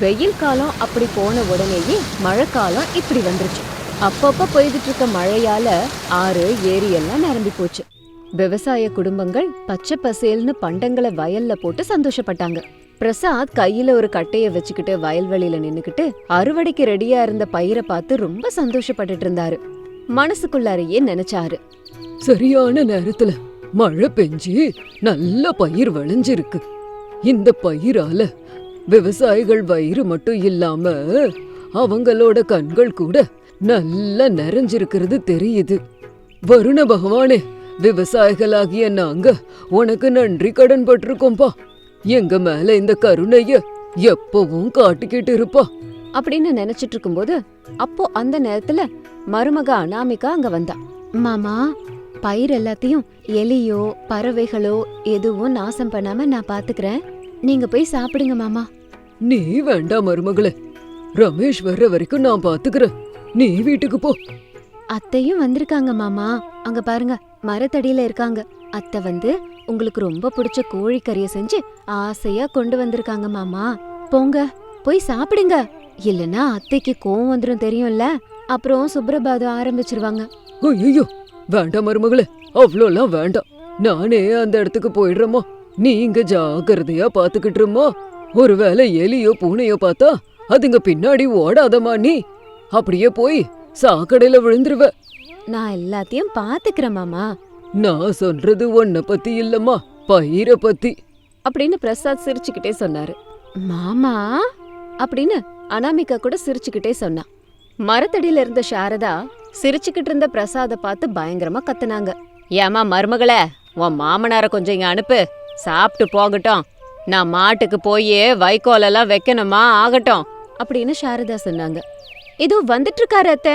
வெயில் காலம் அப்படி போன உடனேயே மழைக்காலம் இப்படி வந்துருச்சு. அப்பப்ப பெய்துட்டு இருக்க மழையால ஆறு ஏரி எல்லாம் நிரம்பி போச்சு. விவசாய குடும்பங்கள் பச்சை பசேல்னு பண்டங்களை வயல்ல போட்டு சந்தோஷப்பட்டாங்க. பிரசாத் கையில ஒரு கட்டைய வச்சுக்கிட்டு வயல்வெளியில நின்னுக்கிட்டு அறுவடைக்கு ரெடியா இருந்த பயிரை பார்த்து ரொம்ப சந்தோஷப்பட்டுட்டு இருந்தாரு. மனசுக்குள்ளாரையே நினைச்சாரு. சரியான நேரத்துல மழை பெஞ்சு நல்ல பயிர் விளைஞ்சிருக்கு. இந்த பயிரால விவசாயிகள் வயிறு மட்டும் இல்லாம அவங்களோட கண்கள் கூட நல்லா நிறைஞ்சிருக்கிறது தெரியுது. வருண பகவானே விவசாயிகளாகிய நாங்க உனக்கு நன்றி கடன் பட்டிருக்கோம்பா. எங்க மேல இந்த கருணைய எப்பவும் காட்டிக்கிட்டு இருப்பா. அப்படின்னு நினைச்சிட்டு இருக்கும்போது அப்போ அந்த நேரத்துல மருமக அனாமிகா அங்க வந்தா. மாமா பயிர் எல்லாத்தையும் எலியோ பறவைகளோ எதுவும் நாசம் பண்ணாம நான் பாத்துக்கிறேன். நீங்க போய் சாப்பிடுங்க மாமா. நீ வேண்டாம் மருமகளே. ரமேஷ் வர்ற வரைக்கும் நான் பாத்துக்கிறேன். நீ வீட்டுக்கு போ. அத்தையும் வந்திருக்காங்க மாமா. அங்க பாருங்க மரத்தடியில இருக்காங்க. அத்தை வந்து உங்களுக்கு ரொம்ப பிடிச்ச கோழிக்கறிய செஞ்சு ஆசையா கொண்டு வந்திருக்காங்க மாமா. போங்க போய் சாப்பிடுங்க. இல்லனா அத்தைக்கு கோவம் வந்துரும் தெரியும்ல. அப்புறம் சுப்ரபாதம் ஆரம்பிச்சிருவாங்க. ஐயோ வேண்டாம் மருமகளே. அவ்வளோலாம் வேண்டாம். நானே அந்த இடத்துக்கு போயிடுறேம்மா. நீ இங்க ஜாக்கிரதையா பாத்துக்கிட்டுருமா ஒருவேளை எலியோ பூனையோ பார்த்தா அதுங்க பின்னாடி ஓடாதம்மா நீ. அப்படியே போய் சாக்கடையில விழுந்துருவ. நான் எல்லாத்தையும் பாத்துக்கிறேன் மாமா. நான் சொல்றது உன்னை பத்தி இல்லம்மா பயிரை பத்தி. அப்படின்னு பிரசாத் சிரிச்சுக்கிட்டே சொன்னாரு. மாமா அப்படின்னு அனாமிகா கூட சிரிச்சுக்கிட்டே சொன்னா. மரத்தடியில இருந்த சாரதா சிரிச்சுக்கிட்டு இருந்த பிரசாத பார்த்து பயங்கரமா கத்துனாங்க. ஏமா மருமகளே உன் மாமனார கொஞ்சம் இங்க அனுப்பு. சாப்பிட்டு போகட்டும். நான் மாட்டுக்கு போய் வைக்கோலெல்லாம் வைக்கணுமா? ஆகட்டும். அப்படின்னு சாரதா சொன்னாங்க. இதோ வந்துட்டு இருக்காரு அத்தை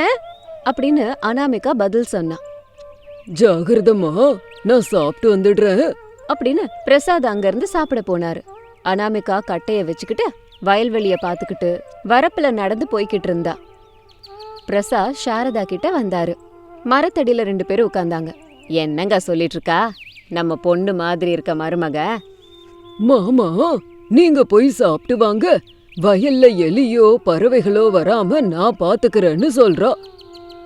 அப்படின்னு அனாமிகா பதில் சொன்னா. ஜாகிரதம்மா நான் சாப்பிட்டு வந்துடுறேன். அப்படின்னு பிரசாத் அங்கிருந்து சாப்பிட போனாரு. அனாமிகா கட்டைய வச்சுக்கிட்டு வயல்வெளிய பாத்துக்கிட்டு வரப்புல நடந்து போய்கிட்டு இருந்தா. பிரசாத் சாரதா கிட்ட வந்தாரு. மரத்தடியில ரெண்டு பேரும் உட்கார்ந்தாங்க. என்னங்க சொல்லிட்டு இருக்கா? நம்ம பொண்ணு மாதிரி இருக்க மருமக. மாமா நீங்க போய் சாப்பிட்டு வாங்க. வயல்ல எலியோ பறவைகளோ வராம நான் பாத்துக்கிறேன்னு சொல்றா.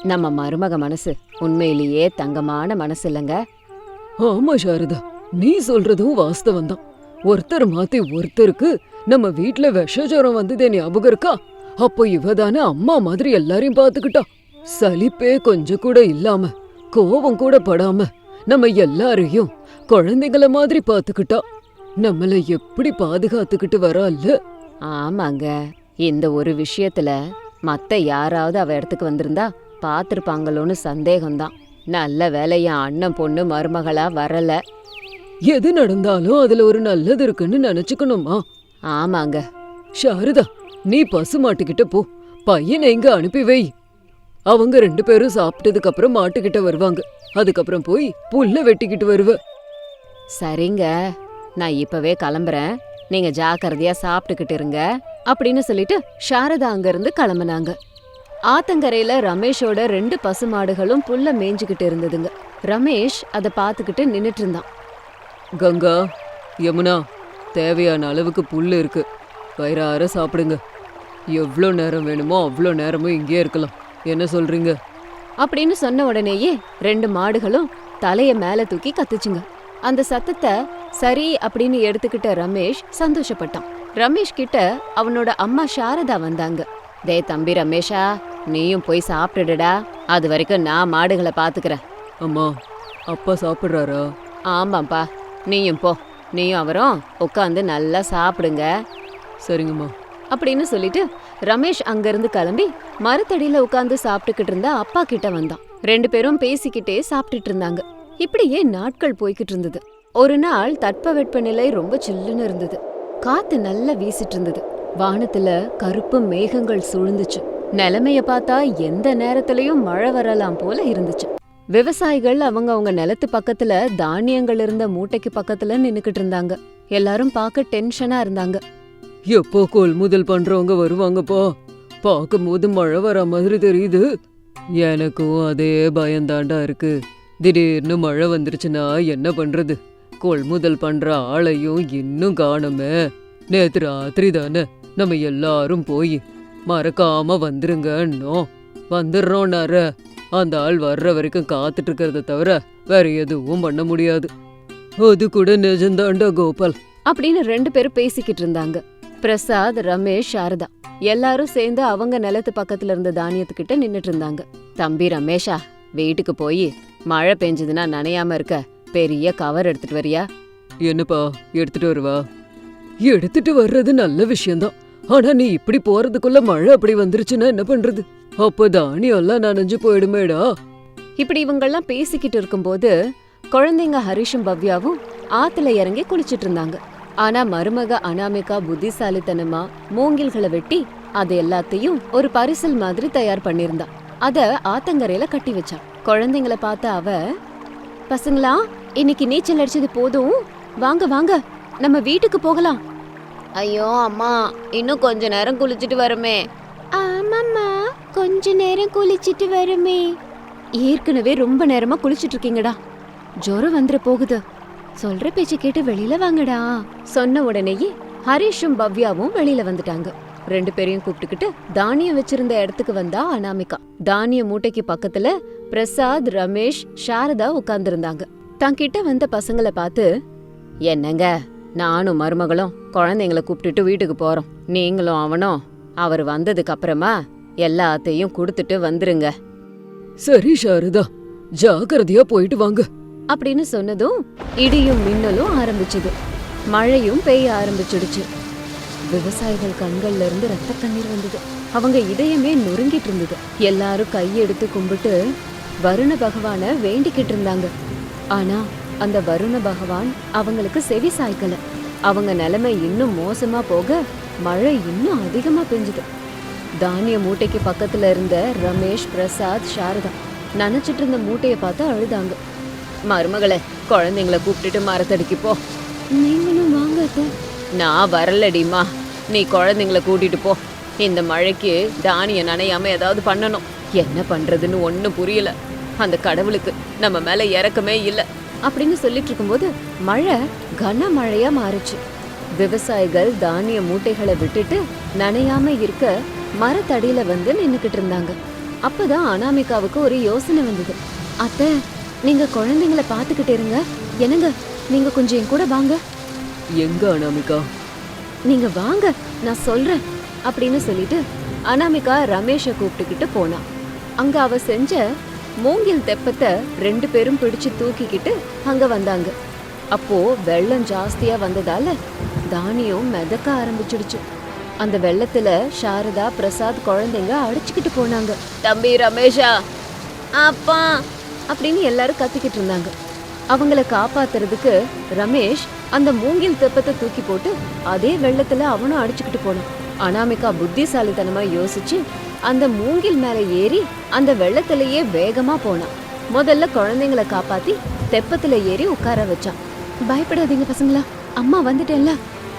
நம்ம மருமக மனசு உண்மையிலேயே தங்கமான மனசு இல்லைங்க. ஆமா சாரதா. நீ சொல்றதும் வாஸ்தவம் தான். ஒருத்தர் மாத்தி ஒருத்தருக்கு நம்ம வீட்ல விஷஜரம் வந்ததே ஞாபகம் இருக்கா? அப்போ இவ தானே அம்மா மாதிரி எல்லாரையும் பாத்துக்கிட்டா. சலிப்பே கொஞ்சம் கூட இல்லாம கோவம் கூட படாம. நம்ம எல்லாரையும் குழந்தைங்கள மாதிரி பாத்துக்கிட்டா நம்மள எப்படி பாதுகாத்துக்கிட்டு வரால்ல ஆமாங்க. இந்த ஒரு விஷயத்துல மத்த யாராவது அவ இடத்துக்கு வந்திருந்தா பாத்திருப்பாங்களோன்னு சந்தேகம்தான். நல்ல வேலை என் அண்ணன் பொண்ணு மருமகளா வரல. எது நடந்தாலும் அதுல ஒரு நல்லது இருக்குன்னு நினைச்சுக்கணுமா? ஆமாங்க. சாரதா நீ பசு மாட்டுக்கிட்ட போ. பையனை இங்க அனுப்பி வை. அவங்க ரெண்டு பேரும் சாப்பிட்டதுக்கு அப்புறம் மாட்டுக்கிட்ட வருவாங்க. அதுக்கப்புறம் போய் புல்ல வெட்டிக்கிட்டு வருவ. சரிங்க. நான் இப்பவே கிளம்புறேன். நீங்க ஜாக்கிரதையா சாப்பிட்டுக்கிட்டு இருங்க அப்படின்னு சொல்லிட்டு சாரதா அங்கிருந்து கிளம்புனாங்க. ஆத்தங்கரையில ரமேஷோட ரெண்டு பசுமாடுகளும் புல்ல மேய்ஞ்சுக்கிட்டு இருந்ததுங்க. ரமேஷ் அதை பார்த்துக்கிட்டு நின்னுட்டு இருந்தான். கங்கா யமுனா தேவையான அளவுக்கு புல்லு இருக்கு. வயிறார சாப்பிடுங்க. எவ்வளோ நேரம் வேணுமோ அவ்வளோ நேரமும் இங்கே இருக்கலாம். என்ன சொல்றீங்க? அப்படின்னு சொன்ன உடனேயே ரெண்டு மாடுகளும் தலைய மேல தூக்கி கத்துச்சுங்க. அந்த சத்தத்தை சரி அப்படின்னு எடுத்துக்கிட்ட ரமேஷ் சந்தோஷப்பட்டான். ரமேஷ் கிட்ட அவனோட அம்மா சாரதா வந்தாங்க. டே தம்பி ரமேஷா நீயும் போய் சாப்பிட்டுடுடா. அது வரைக்கும் நான் மாடுகளை பாத்துக்கிறேன். அம்மா அப்பா சாப்பிட்றாரா? ஆமாப்பா நீயும் போ. நீயும் அவரும் உட்காந்து நல்லா சாப்பிடுங்க. சரிங்கம்மா. அப்படின்னு சொல்லிட்டு ரமேஷ் அங்கிருந்து கிளம்பி மரத்தடியில உட்கார்ந்து சாப்பிட்டுக்கிட்டு இருந்த அப்பா கிட்ட வந்தான். ரெண்டு பேரும் பேசிக்கிட்டே சாப்பிட்டுட்டு இருந்தாங்க. இப்படியே நாட்கள் போய்கிட்டு இருந்தது? ஒரு நாள் தட்பவெட்ப நிலை ரொம்ப சில்லுன்னு இருந்தது. காத்து நல்லா வீசிட்டு இருந்தது. வானத்துல கருப்பு மேகங்கள் சூழ்ந்துச்சு. நிலைமைய பார்த்தா எந்த நேரத்திலயும் மழை வரலாம் போல இருந்துச்சு. விவசாயிகள் அவங்க அவங்க நிலத்து பக்கத்துல தானியங்கள் இருந்த மூட்டைக்கு பக்கத்துல நின்னுக்கிட்டு இருந்தாங்க. எல்லாரும் பார்க்க டென்ஷனா இருந்தாங்க. எப்போ கொள்முதல் பண்றவங்க வருவாங்கப்பா பார்க்கும்போது மழை வர மாதிரி தெரியுது. எனக்கும் அதே பயந்தாண்டா இருக்கு. திடீர்னு மழை வந்துருச்சுன்னா என்ன பண்றது? கொள்முதல் பண்ற ஆளையும் இன்னும் காணுமே. நேத்து ராத்திரி தானே நம்ம எல்லாரும் போய் மறக்காம வந்துருங்கன்னோ வந்துடுறோம்னார அந்த ஆள் வர்ற வரைக்கும் காத்துட்டு இருக்கிறத தவிர வேற எதுவும் பண்ண முடியாது. அது கூட நிஜந்தாண்டா கோபால். அப்படின்னு ரெண்டு பேரும் பேசிக்கிட்டு இருந்தாங்க. பிரசாத் ரமேஷ் சாரதா. எல்லாரும் சேர்ந்து அவங்க நிலத்து பக்கத்துல இருந்த தானியத்துக்கிட்ட நின்னுட்டு இருந்தாங்க. தம்பி ரமேஷா வீட்டுக்கு போய் மழை பெஞ்சதுன்னா நனையாம இருக்க. பெரிய கவர் எடுத்துட்டு வரியா? என்னப்பா எடுத்துட்டு வருவா? எடுத்துட்டு வர்றது நல்ல விஷயம்தான். ஆனா நீ இப்படி போறதுக்குள்ள மழை அப்படி வந்துருச்சுன்னா என்ன பண்றது? அப்ப தானியம் எல்லாம் நனைஞ்சு போயிடுமேடா. இப்படி இவங்கெல்லாம் பேசிக்கிட்டு இருக்கும்போது குழந்தைங்க ஹரிஷும் பவ்யாவும் ஆத்துல இறங்கி குளிச்சிட்டு இருந்தாங்க. ஆனா மருமக அனாமிகா புத்திசாலித்தனமா மூங்கில்களை வெட்டி அது எல்லாத்தையும் ஒரு பரிசல் மாதிரி தயார் பண்ணிருந்தா அத ஆத்தங்கரையில கட்டி வச்சா. குழந்தைங்கள பார்த்த அவ பசங்களா இன்னைக்கு நீச்சல் அடிச்சது போதும். வாங்க வாங்க. நம்ம வீட்டுக்கு போகலாம். ஐயோ அம்மா இன்னும் கொஞ்ச நேரம் குளிச்சிட்டு வருமே. ஆமாம்மா கொஞ்ச நேரம் குளிச்சிட்டு வருமே. ஏற்கனவே ரொம்ப நேரமா குளிச்சிட்டு இருக்கீங்கடா. ஜுரம் வந்துட போகுது. சொல்ற பேச்சு கேட்டு வெளியில வாங்கடா. சொன்ன உடனேயே ஹரிஷும் பவ்யாவும் வெளியில வந்துட்டாங்க. ரெண்டு பேரையும் கூப்பிட்டுக்கிட்டு தானியம் வச்சிருந்த இடத்துக்கு வந்தா அனாமிகா. தானிய மூட்டைக்கு பக்கத்துல பிரசாத் ரமேஷ் சாரதா உட்கார்ந்திருந்தாங்க. தங்கிட்ட வந்த பசங்களை பார்த்து என்னங்க நானும் மருமகளும் குழந்தைங்கள கூப்பிட்டுட்டு வீட்டுக்கு போறோம். நீங்களும் அவனும் அவர் வந்ததுக்கு அப்புறமா எல்லாத்தையும் கொடுத்துட்டு வந்துருங்க. சரி சாரதா. ஜாக்கிரதையா போயிட்டு வாங்க. அப்படின்னு சொன்னதும் இடியும் மின்னலும் ஆரம்பிச்சது. மழையும் பெய்ய ஆரம்பிச்சிடுச்சு. விவசாயிகள் கண்கள்ல இருந்து ரத்த கண்ணீர் வந்தது. அவங்க இதயமே நொறுங்கிட்டு இருந்தது. எல்லாரும் கையெடுத்து கும்பிட்டு வருண பகவான வேண்டிக்கிட்டு இருந்தாங்க. ஆனா அந்த வருண பகவான் அவங்களுக்கு செவி சாய்க்கல. அவங்க நிலைமை இன்னும் மோசமா போக மழை இன்னும் அதிகமா பெஞ்சுது. தானிய மூட்டைக்கு பக்கத்துல இருந்த ரமேஷ் பிரசாத் சாரதா நினைச்சிட்டு இருந்த மூட்டையை பார்த்து அழுதாங்க. மருமகளே குழந்தைங்கள கூப்பிட்டுட்டு மரத்தடிக்கு போ நீங்களும் வாங்க. நான் வரலடிமா நீ குழந்தைங்கள கூட்டிட்டு போ இந்த மழைக்கு தானியம் நனையாம ஏதாவது பண்ணணும் என்ன பண்றதுன்னு ஒண்ணும் புரியல அந்த கடவுளுக்கு நம்ம மேல இறக்கமே இல்ல அப்படின்னு சொல்லிட்டு இருக்கும்போது மழை கன மழையா மாறுச்சு விவசாயிகள் தானிய மூட்டைகளை விட்டுட்டு நனையாம இருக்க மரத்தடியில வந்து நின்னுக்கிட்டு இருந்தாங்க அப்பதான் அனாமிகாவுக்கு ஒரு யோசனை வந்தது அத்தை நீங்க குழந்தைங்கள பாத்துக்கிட்டு இருங்க. என்னங்க நீங்க கொஞ்சம் என் கூட வாங்க. எங்க அனாமிகா? நீங்க வாங்க நான் சொல்றேன் அப்படின்னு சொல்லிட்டு அனாமிகா ரமேஷை கூப்பிட்டுக்கிட்டு போனா. அங்க அவ செஞ்ச மூங்கில் தெப்பத்தை ரெண்டு பேரும் பிடிச்சு தூக்கிக்கிட்டு அங்க வந்தாங்க. அப்போ வெள்ளம் ஜாஸ்தியா வந்ததால தானியம் மிதக்க ஆரம்பிச்சிடுச்சு. அந்த வெள்ளத்துல சாரதா பிரசாத் குழந்தைங்க அடிச்சுக்கிட்டு போனாங்க. தம்பி ரமேஷா அப்பா அப்படின்னு எல்லாரும் கத்திக்கிட்டு இருந்தாங்க. அவங்கள காப்பாத்துறதுக்கு ரமேஷ் அந்த மூங்கில் தெப்பத்தை தூக்கி போட்டு அதே வெள்ளத்துல அவனும் அடிச்சுக்கிட்டு போனான். அனாமிகா புத்திசாலித்தனமா யோசிச்சு அந்த மூங்கில் மேல ஏறி அந்த வெள்ளத்திலேயே வேகமா போனான். முதல்ல குழந்தைங்கள காப்பாத்தி தெப்பத்துல ஏறி உட்கார வச்சான். பயப்படாதீங்க பசங்களா அம்மா வந்துட்டேன்ல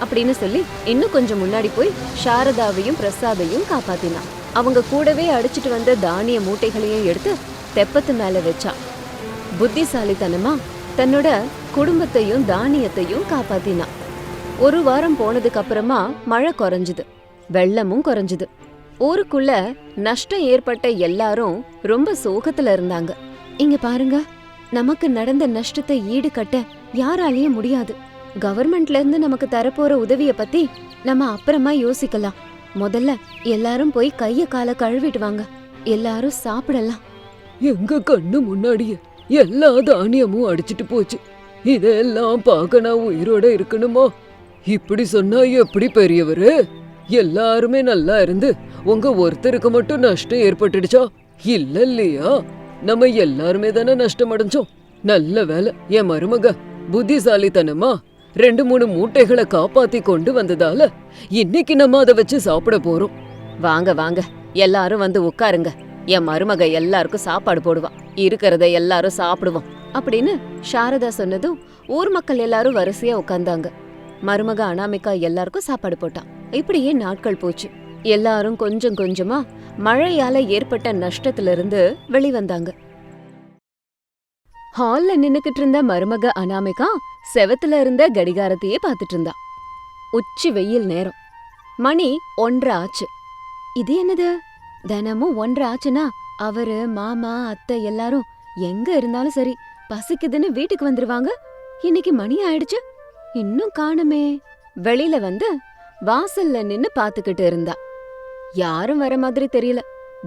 அப்படின்னு சொல்லி இன்னும் கொஞ்சம் முன்னாடி போய் சாரதாவையும் பிரசாதையும் காப்பாத்தினான். அவங்க கூடவே அடிச்சிட்டு வந்த தானிய மூட்டைகளையும் எடுத்து தெப்பத்து மேல வச்சான் புத்திசாலித்தனமா தன்னோட குடும்பத்தையும் தானியத்தையும் காப்பாத்தினான் ஒரு வாரம் போனதுக்கு அப்புறமா மழை குறைஞ்சுது. வெள்ளமும் குறைஞ்சுது. ஊருக்குள்ள நஷ்டம் ஏற்பட்ட எல்லாரும் ரொம்ப சோகத்துல இருந்தாங்க. இங்க பாருங்க நமக்கு நடந்த நஷ்டத்தை ஈடுகட்ட யாராலேயே முடியாது. கவர்மெண்ட்ல இருந்து நமக்கு தரப்போற உதவிய பத்தி நம்ம அப்புறமா யோசிக்கலாம். முதல்ல எல்லாரும் போய் கைய கால கழுவிட்டு வாங்க. எல்லாரும் சாப்பிடலாம். எங்க கண்ணு முன்னாடியே எல்லா தானியமும் அடிச்சிட்டு போச்சு. இதெல்லாம் பார்க்க நான் உயிரோட இருக்கணுமா? இப்படி சொன்னா எப்படி பெரியவரு? எல்லாருமே நல்லா இருந்து உங்க ஒருத்தருக்கு மட்டும் நஷ்டம் ஏற்பட்டுடுச்சா? இல்ல இல்லையா? நம்ம எல்லாருமே தானே நஷ்டம் அடைஞ்சோம். நல்ல வேலை என் மருமக புத்திசாலித்தனமா ரெண்டு மூணு மூட்டைகளை காப்பாத்தி கொண்டு வந்ததால இன்னைக்கு நம்ம அதை வச்சு சாப்பிட போறோம். வாங்க வாங்க. எல்லாரும் வந்து உட்காருங்க. என் மருமக எல்லாருக்கும் சாப்பாடு போடுவா. இருக்கிறத எல்லாரும் சாப்பிடுவோம். அப்படின்னு சாரதா சொன்னதும் ஊர் மக்கள் எல்லாரும் வரிசையா உட்கார்ந்தாங்க. மருமக அனாமிகா எல்லாருக்கும் சாப்பாடு போட்டான் இப்படியே நாட்கள் போச்சு. எல்லாரும் கொஞ்சம் கொஞ்சமா மழையால ஏற்பட்ட நஷ்டத்துல இருந்து வெளிவந்தாங்க. ஹால்ல நின்னுக்கிட்டு இருந்த மருமக அனாமிகா செவத்துல இருந்த கடிகாரத்தையே பார்த்துட்டு இருந்தா. உச்சி வெயில் நேரம். மணி ஒன்றரை ஆச்சு. இது என்னது? தினமும் ஒன்றரை ஆச்சுன்னா அவரு மாமா அத்தை எல்லாரும் எங்க இருந்தாலும் சரி பசிக்குதுன்னு வீட்டுக்கு வந்துருவாங்க. இன்னைக்கு மணி ஆயிடுச்சு. இன்னும் காணுமே. வெளியில வந்து வாசல்ல நின்னு பாத்துக்கிட்டு இருந்தா. யாரும் வர மாதிரி தெரியல.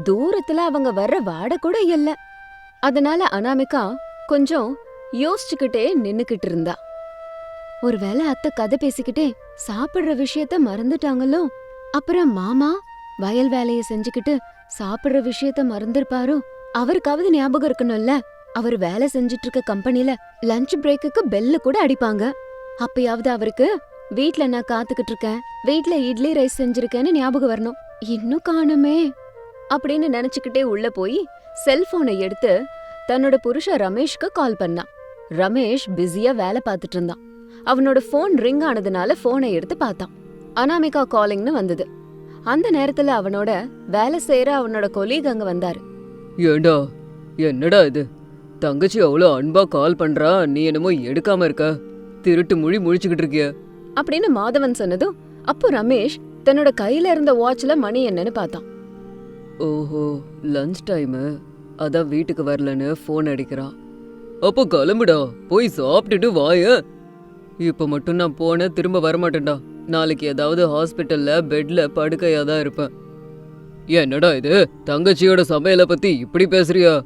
தூரத்துல அவங்க வர்ற வாட கூட இல்ல. அதனால அனாமிகா கொஞ்சம் யோசிச்சுக்கிட்டே நின்னுக்கிட்டு இருந்தா. ஒருவேளை அத்தை கதை பேசிக்கிட்டே சாப்பிடுற விஷயத்த மறந்துட்டாங்களோ? அப்புறம் மாமா வயல் வேலைய செஞ்சுக்கிட்டு சாப்பிடுற விஷயத்த மறந்திருப்பாரோ? அவருக்காவது ஞாபகம் இருக்கணும்ல. அவர் வேலை செஞ்சுட்டு இருக்க கம்பெனில லஞ்ச் பிரேக்குக்கு பெல்லு கூட அடிப்பாங்க. அப்பயாவது அவருக்கு வீட்ல நான் காத்துக்கிட்டு இருக்கேன் வீட்ல இட்லி ரைஸ் செஞ்சிருக்கேன்னு ஞாபகம் வரணும். இன்னும் காணுமே. அப்படின்னு நினைச்சுக்கிட்டே உள்ள போய் செல்போனை எடுத்து தன்னோட புருஷ ரமேஷ்க்கு கால் பண்ணான் ரமேஷ் பிஸியா வேலை பார்த்துட்டு இருந்தான் அவனோட ஃபோன் ரிங் ஆனதுனால ஃபோனை எடுத்து பார்த்தான். அனாமிகா காலிங்னு வந்தது. அந்த நேரத்துல அவனோட வேலை செய்யற அவனோட கொலீக் அங்க வந்தாரு. ஏண்டா? என்னடா இது? தங்கச்சி அவ்வளோ அன்பா கால் பண்றா நீ என்னமோ எடுக்காம இருக்க. திருட்டு மொழி முழிச்சுக்கிட்டு இருக்கிய. அப்படின்னு மாதவன் சொன்னதும் அப்போ ரமேஷ் தன்னோட கையில இருந்த வாட்ச்ல மணி என்னன்னு பார்த்தான். ஓஹோ லஞ்ச் டைமு அதான் வீட்டுக்கு வரலன்னு ஃபோன் அடிக்கிறா அப்போ கிளம்புடா போய் சாப்பிட்டுட்டு வாய. இப்போ மட்டும் நான் போனேன் திரும்ப வரமாட்டேன்டா. நாளைக்கு ஏதாவது ஹாஸ்பிட்டல்ல பெட்ல படுக்கையா தான் இருப்பேன். என்னடா இது? தங்கச்சியோட சமையலை பத்தி இப்படி பேசுறியா?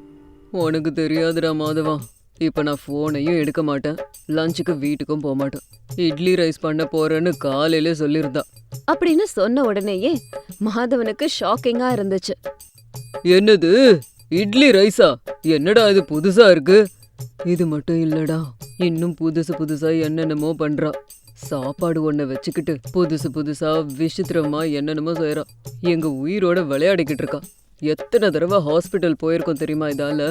உனக்கு தெரியாதுடா மாதவா. இப்போ நான் ஃபோனையும் எடுக்க மாட்டேன். லஞ்சுக்கு வீட்டுக்கும் போக மாட்டேன். இட்லி ரைஸ் பண்ண போறேன்னு காலையிலே சொல்லியிருந்தா. அப்படின்னு சொன்ன உடனேயே மாதவனுக்கு ஷாக்கிங்கா இருந்துச்சு. என்னது? இட்லி ரைஸா என்னடா இது புதுசா இருக்கு? இது மட்டும் இல்லடா. இன்னும் புதுசு புதுசா என்னென்னமோ பண்றா. சாப்பாடு ஒன்ன வச்சுக்கிட்டு புதுசு புதுசா விசித்திரமா என்னென்னமோ செய்யறான். எங்க உயிரோட விளையாடிக்கிட்டு இருக்கான். எத்தனை தடவை ஹாஸ்பிட்டல் போயிருக்கோம் தெரியுமா இதால?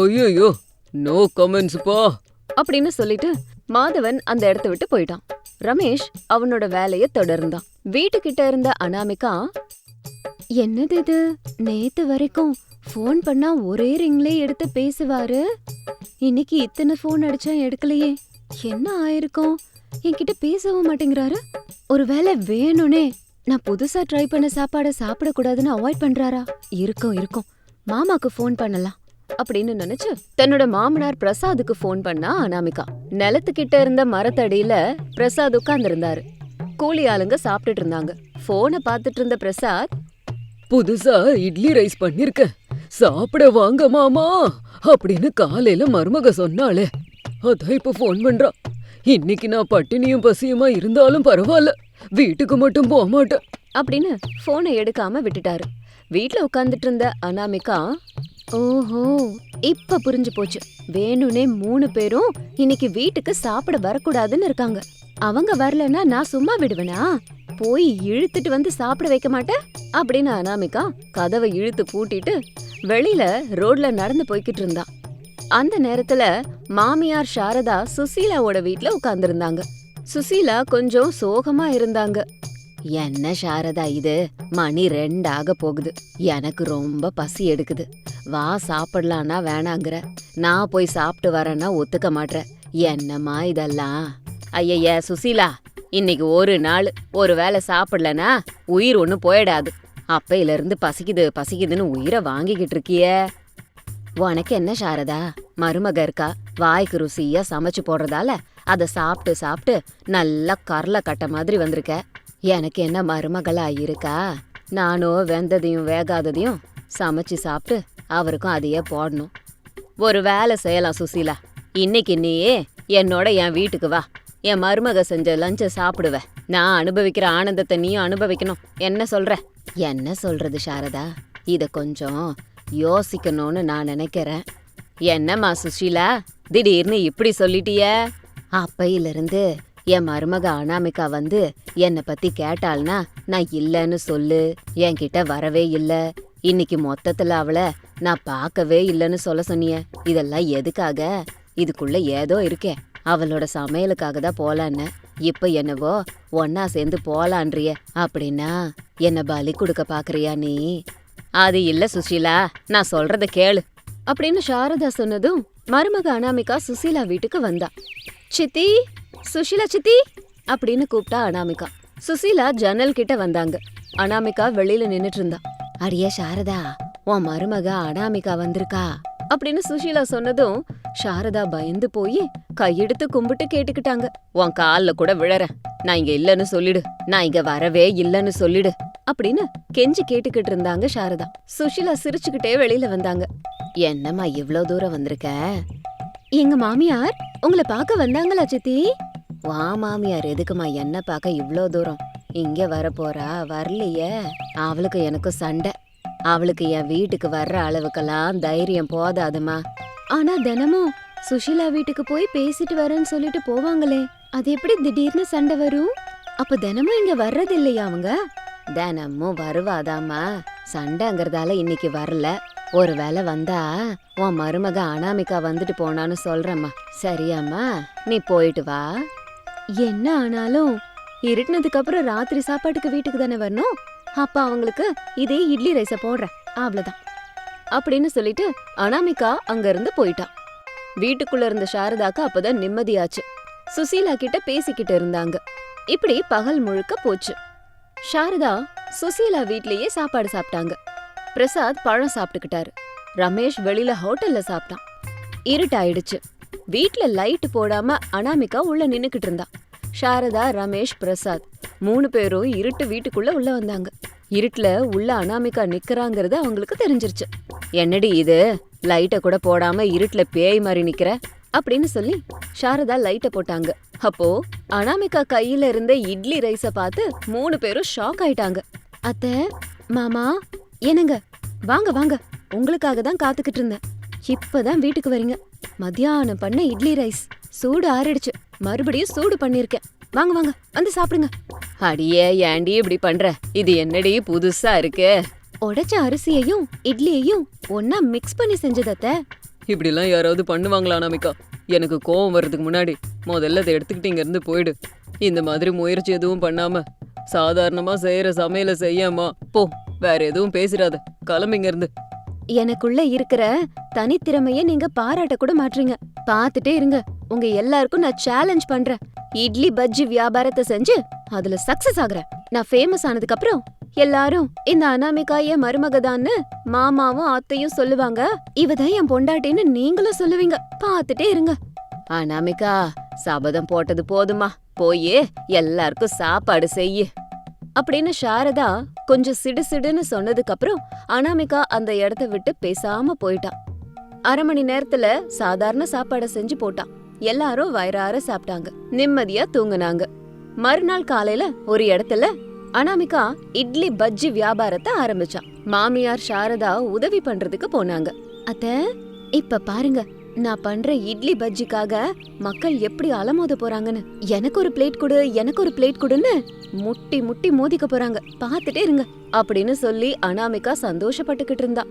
ஐயோ நோ கமெண்ட்ஸ்ப்பா அப்படின்னு சொல்லிட்டு மாதவன் அந்த இடத்த விட்டு போயிட்டான். ரமேஷ் அவனோட வேலைய தொடர்ந்தான். வீட்டுக்கிட்ட இருந்த அனாமிகா என்னது இது? நேத்து வரைக்கும் ஃபோன் பண்ணா ஒரே ரிங்லே எடுத்து பேசுவாரு? இன்னைக்கு இத்தனை ஃபோன் அடிச்சா எடுக்கலையே. என்ன ஆயிருக்கும்? என்கிட்ட பேசவும் மாட்டேங்கிறாரு. ஒருவேளை வேணும்னே நான் புதுசா ட்ரை பண்ண சாப்பாட சாப்பிடக்கூடாதுன்னு அவாய்ட் பண்றாரா? இருக்கும் இருக்கும். மாமாக்கு ஃபோன் பண்ணலாம். அப்படின்னு நினைச்சு தன்னோட மாமனார் பிரசாதுக்கு ஃபோன் பண்ணா அனாமிகா. நிலத்துக்கிட்ட இருந்த மரத்தடியில பிரசாத் உட்கார்ந்திருந்தாரு. கூலி ஆளுங்க சாப்பிட்டுட்டு இருந்தாங்க. போனை பார்த்துட்டு இருந்த பிரசாத் புதுசா இட்லி ரைஸ் பண்ணிருக்கேன் சாப்பிட வாங்க மாமா. அப்படின்னு காலையில மருமக சொன்னாளே. அதான் இப்ப ஃபோன் பண்றான் இன்னைக்கு நான் பட்டினியும் பசியுமா இருந்தாலும் பரவாயில்ல. வீட்டுக்கு மட்டும் போக மாட்டேன். அப்படின்னு போனை எடுக்காம விட்டுட்டாரு. வீட்ல உட்கார்ந்துட்டு இருந்த அனாமிகா ஓஹோ இப்ப புரிஞ்சு போச்சு. வேணும்னே மூணு பேரும் இன்னைக்கு வீட்டுக்கு சாப்பிட வரக்கூடாதுன்னு இருக்காங்க. அவங்க வரலன்னா நான் சும்மா விடுவேனா? போய் இழுத்துட்டு வந்து சாப்பிட வைக்க மாட்டேன்? அப்படின்னு அனாமிகா கதவை இழுத்து பூட்டிட்டு வெளியில ரோட்ல நடந்து போய்கிட்டு இருந்தான் அந்த நேரத்துல மாமியார் சாரதா சுசீலாவோட வீட்ல உட்கார்ந்துருந்தாங்க. சுசீலா கொஞ்சம் சோகமா இருந்தாங்க. என்ன சாரதா இது? மணி ரெண்டாக போகுது. எனக்கு ரொம்ப பசி எடுக்குது. வா சாப்பிடலான்னா வேணாங்கிற. நான் போய் சாப்பிட்டு வரேன்னா ஒத்துக்க மாட்டேன் என்னம்மா இதெல்லாம்? ஐயய்ய சுசீலா இன்னைக்கு ஒரு நாள். ஒரு வேளை சாப்பிடலனா உயிர் ஒன்னு போயிடாது. அப்பையில இருந்து பசிக்குது பசிக்குதுன்னு உயிரை வாங்கிக்கிட்டு இருக்கியே. உனக்கு என்ன சாரதா? மருமக இருக்கா? வாய்க்கு ருசியா சமைச்சு போடுறதால அதை சாப்பிட்டு சாப்பிட்டு நல்லா கரலை கட்ட மாதிரி வந்திருக்க. எனக்கு என்ன மருமகளா இருக்கா? நானும் வெந்ததையும் வேகாததையும் சமைச்சு சாப்பிட்டு அவருக்கும் அதையே போடணும். ஒரு வேலை செய்யலாம் சுசீலா. இன்னைக்கு நீயே என்னோட என் வீட்டுக்கு வா. என் மருமக செஞ்ச லஞ்ச சாப்பிடுவேன் நான் அனுபவிக்கிற ஆனந்தத்தை நீயும் அனுபவிக்கணும். என்ன சொல்ற? என்ன சொல்றது சாரதா? இத கொஞ்சம் யோசிக்கணும்னு நான் நினைக்கிறேன். என்னம்மா சுஷீலா திடீர்னு இப்படி சொல்லிட்டிய? அப்பையிலிருந்து என் மருமக அனாமிகா வந்து என்னை பத்தி கேட்டாள்னா நான் இல்லைன்னு சொல்லு. என்கிட்ட வரவே இல்லை. இன்னைக்கு மொத்தத்துல அவளை நான் பார்க்கவே இல்லைன்னு சொல்ல சொன்னிய. இதெல்லாம் எதுக்காக? இதுக்குள்ள ஏதோ இருக்கே. அவளோட சமையலுக்காக தான் போலான்னு. இப்ப என்னவோ ஒன்னா சேர்ந்து போலான்றிய. அப்படின்னா என்ன பலி கொடுக்க பாக்குறியா நீ? அது இல்ல சுஷீலா நான் சொல்றத கேளு. அப்படின்னு சாரதா சொன்னதும் மருமக அனாமிகா சுசீலா வீட்டுக்கு வந்தா. சித்தி சுஷீலா சித்தி அப்படின்னு கூப்பிட்டா அனாமிகா. சுசீலா ஜன்னல் கிட்ட வந்தாங்க. அனாமிகா வெளியில நின்னுட்டு இருந்தா. அடியே சாரதா உன் மருமக அனாமிகா வந்திருக்கா. அப்படின்னு சுஷீலா சொன்னதும் சாரதா பயந்து போய் கையெடுத்து கும்பிட்டு கேட்டுக்கிட்டாங்க. உன் கால்ல கூட விழற நான் இங்க இல்லன்னு சொல்லிடு. நான் இங்க வரவே இல்லன்னு சொல்லிடு. அப்படின்னு கெஞ்சி கேட்டுக்கிட்டு இருந்தாங்க சாரதா. சுஷீலா சிரிச்சுக்கிட்டே வெளியில வந்தாங்க. என்னம்மா இவ்ளோ தூரம் வந்திருக்க? எங்க மாமியார் உங்களை பார்க்க வந்தாங்களா சித்தி? வா மாமியார். எதுக்குமா என்ன பார்க்க இவ்ளோ தூரம்? இங்க வர போறா வரலையே. அவளுக்கு எனக்கும் சண்டை. அவளுக்கு என் வீட்டுக்கு வர்ற அளவுக்கெல்லாம் தைரியம் போதாதுமா. ஆனா தினமும் சுஷீலா வீட்டுக்கு போய் பேசிட்டு வரேன்னு சொல்லிட்டு போவாங்களே அது எப்படி திடீர்னு சண்டை வரும்? அப்ப தினமும் இங்க வர்றது இல்லையா அவங்க? தினமும் வருவாதாம்மா. சண்டைங்கிறதால இன்னைக்கு வரல. ஒருவேளை வந்தா உன் மருமக அனாமிகா வந்துட்டு போனான்னு சொல்றேம்மா. சரியாம்மா நீ போயிட்டு வா. என்ன ஆனாலும் இருட்டுனதுக்கு அப்புறம் ராத்திரி சாப்பாட்டுக்கு வீட்டுக்கு தானே வரணும்? அப்ப அவங்களுக்கு இதே இட்லி ரைஸ போடுறேன். அவ்வளவுதான் அப்படின்னு சொல்லிட்டு அனாமிகா அங்க இருந்து போயிட்டான் வீட்டுக்குள்ள இருந்த சாரதாக்கு அப்பதான் நிம்மதியாச்சு. சுசீலா கிட்ட பேசிக்கிட்டு இருந்தாங்க. இப்படி பகல் முழுக்க போச்சு. சாரதா சுசீலா வீட்லயே சாப்பாடு சாப்பிட்டாங்க. பிரசாத் பழம் சாப்பிட்டுக்கிட்டாரு. ரமேஷ் வெளியில ஹோட்டல்ல சாப்பிட்டான். இருட்டாயிடுச்சு. வீட்ல லைட் போடாம அனாமிகா உள்ள நின்னுக்கிட்டு இருந்தான் சாரதா ரமேஷ் பிரசாத். மூணு பேரும் இருட்டு வீட்டுக்குள்ள உள்ள வந்தாங்க. இருட்டுல உள்ள அனாமிகா நிற்கிறாங்கிறது அவங்களுக்கு தெரிஞ்சிருச்சு. என்னடி இது? லைட்டை கூட போடாம இருட்டுல பேய் மாதிரி நிக்கிற? அப்படின்னு சொல்லி சாரதா லைட்டை போட்டாங்க. அப்போ அனாமிகா கையில இருந்த இட்லி ரைஸ பார்த்து மூணு பேரும் ஷாக் ஆயிட்டாங்க. அத்தை மாமா என்னங்க? வாங்க வாங்க. உங்களுக்காக தான் காத்துக்கிட்டு இருந்தேன். இப்பதான் வீட்டுக்கு வரீங்க. மத்தியானம் பண்ண இட்லி ரைஸ். சூடு ஆறிடுச்சு. மறுபடியும் சூடு பண்ணிருக்கேன். வாங்க வாங்க வந்து சாப்பிடுங்க. அடியே ஏண்டி இப்படி பண்ற? இது என்னடி புதுசா இருக்கு? உடைச்ச அரிசியையும் இட்லியையும் ஒன்னா மிக்ஸ் பண்ணி செஞ்சதத்த இப்படிலாம் யாராவது பண்ணுவாங்களா அனாமிகா. எனக்கு கோவம் வர்றதுக்கு முன்னாடி. முதல்ல அதை எடுத்துக்கிட்டு இங்க இருந்து போயிடு. இந்த மாதிரி முயற்சி எதுவும் பண்ணாம சாதாரணமா செய்யற சமையலை செய்யாமா போ வேற எதுவும் பேசிடாத. கிளம்பிங்க இருந்து எனக்குள்ள இருக்கிற தனித்திறமைய நீங்க பாராட்ட கூட மாட்டீங்க பாத்துட்டே இருங்க. உங்க எல்லாருக்கும் நான் சேலஞ்ச் பண்றேன். இட்லி பஜ்ஜி வியாபாரத்தை செஞ்சு அதுல சக்சஸ் ஆகுறேன். நான் ஃபேமஸ் ஆனதுக்கு அப்புறம் எல்லாரும் இந்த அனாமிகா என் மருமகதான்னு மாமாவும் அத்தையும் சொல்லுவாங்க. இவதான் என் பொண்டாட்டின்னு நீங்களும் சொல்லுவீங்க. பாத்துட்டே இருங்க. அனாமிகா சபதம் போட்டது போதுமா? போயே எல்லாருக்கும் சாப்பாடு செய்யு. அப்படின்னு சாரதா கொஞ்சம் சிடு சிடுன்னு சொன்னதுக்கு அப்புறம் அனாமிகா அந்த இடத்த விட்டு பேசாம போயிட்டான் அரை மணி நேரத்துல சாதாரண சாப்பாடை செஞ்சு போட்டான் எல்லாரும் வயிறார சாப்பிட்டாங்க. நிம்மதியா தூங்குனாங்க. மறுநாள் காலையில ஒரு இடத்துல அனாமிகா இட்லி பஜ்ஜி வியாபாரத்தை ஆரம்பிச்சான். மாமியார் சாரதா உதவி பண்றதுக்கு போனாங்க. அத்த இப்ப பாருங்க. நான் பண்ற இட்லி பஜ்ஜிக்காக மக்கள் எப்படி அலமோத போறாங்கன்னு. எனக்கு ஒரு பிளேட் கொடு எனக்கு ஒரு பிளேட் கொடுன்னு முட்டி முட்டி மோதிக்க போறாங்க. பாத்துட்டே இருங்க. அப்படின்னு சொல்லி அனாமிகா சந்தோஷப்பட்டுக்கிட்டு இருந்தா.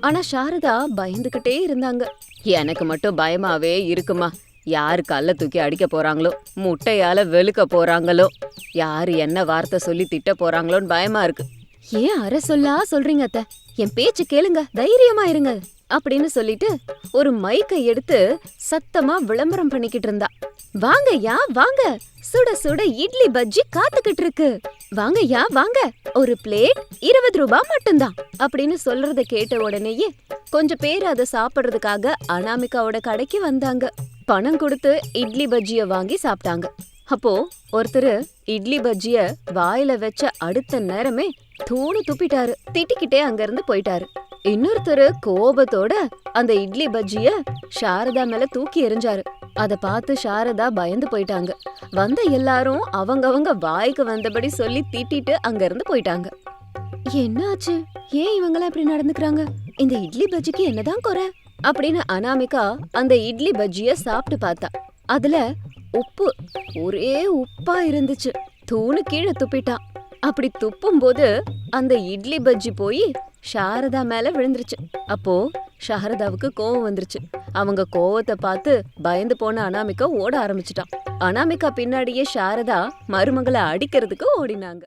ஆனா சாரதா பயந்துகிட்டே இருந்தாங்க. எனக்கு மட்டும் பயமாவே இருக்குமா? யாரு கல்ல தூக்கி அடிக்க போறாங்களோ முட்டையால வெளுக்க போறாங்களோ யாரு என்ன வார்த்தை சொல்லி திட்ட போறாங்களோன்னு பயமா இருக்கு. ஏன் அரை சொல்லா சொல்றீங்க அத்த? என் பேச்சு கேளுங்க தைரியமா இருங்க அப்படின்னு சொல்லிட்டு ஒரு மைக்கை எடுத்து சத்தமா விளம்பரம் பண்ணிக்கிட்டு இருந்தா. வாங்க யா வாங்க. சுட சுட இட்லி பஜ்ஜி காத்துக்கிட்டு இருக்கு. வாங்க யா வாங்க. ஒரு பிளேட் இருபது ரூபாய் மட்டும்தான் அப்படின்னு சொல்றத கேட்ட உடனேயே கொஞ்சம் பேர் அதை சாப்பிடுறதுக்காக அனாமிகாவோட கடைக்கு வந்தாங்க. பணம் கொடுத்து இட்லி பஜ்ஜிய வாங்கி சாப்பிட்டாங்க. அப்போ ஒருத்தர் இட்லி பஜ்ஜிய வாயில வச்ச அடுத்த நேரமே தூணு துப்பிட்டாரு. திட்டிக்கிட்டே அங்கிருந்து போயிட்டாரு. இன்னொருத்தர் கோபத்தோட அந்த இட்லி பஜ்ஜிய சாரதா மேல தூக்கி எறிஞ்சாரு. அத பார்த்து சாரதா பயந்து போயிட்டாங்க. வந்த எல்லாரும் அவங்கவங்க வாய்க்கு வந்தபடி சொல்லி திட்டிட்டு அங்கிருந்து போயிட்டாங்க. என்னாச்சு? ஏன் இவங்களாம் இப்படி நடந்துக்கிறாங்க? இந்த இட்லி பஜ்ஜிக்கு என்னதான் குறை? அப்படின்னு அனாமிகா அந்த இட்லி பஜ்ஜிய சாப்பிட்டு பார்த்தா. அதுல உப்பு ஒரே உப்பா இருந்துச்சு. தூணு கீழே துப்பிட்டான் அப்படி துப்பும் போது அந்த இட்லி பஜ்ஜி போய் சாரதா மேல விழுந்துருச்சு. அப்போ சாரதாவுக்கு கோவம் வந்துருச்சு. அவங்க கோவத்தை பார்த்து பயந்து போன அனாமிகா ஓட ஆரம்பிச்சிட்டான். அனாமிகா பின்னாடியே சாரதா மருமகளை அடிக்கிறதுக்கு ஓடினாங்க.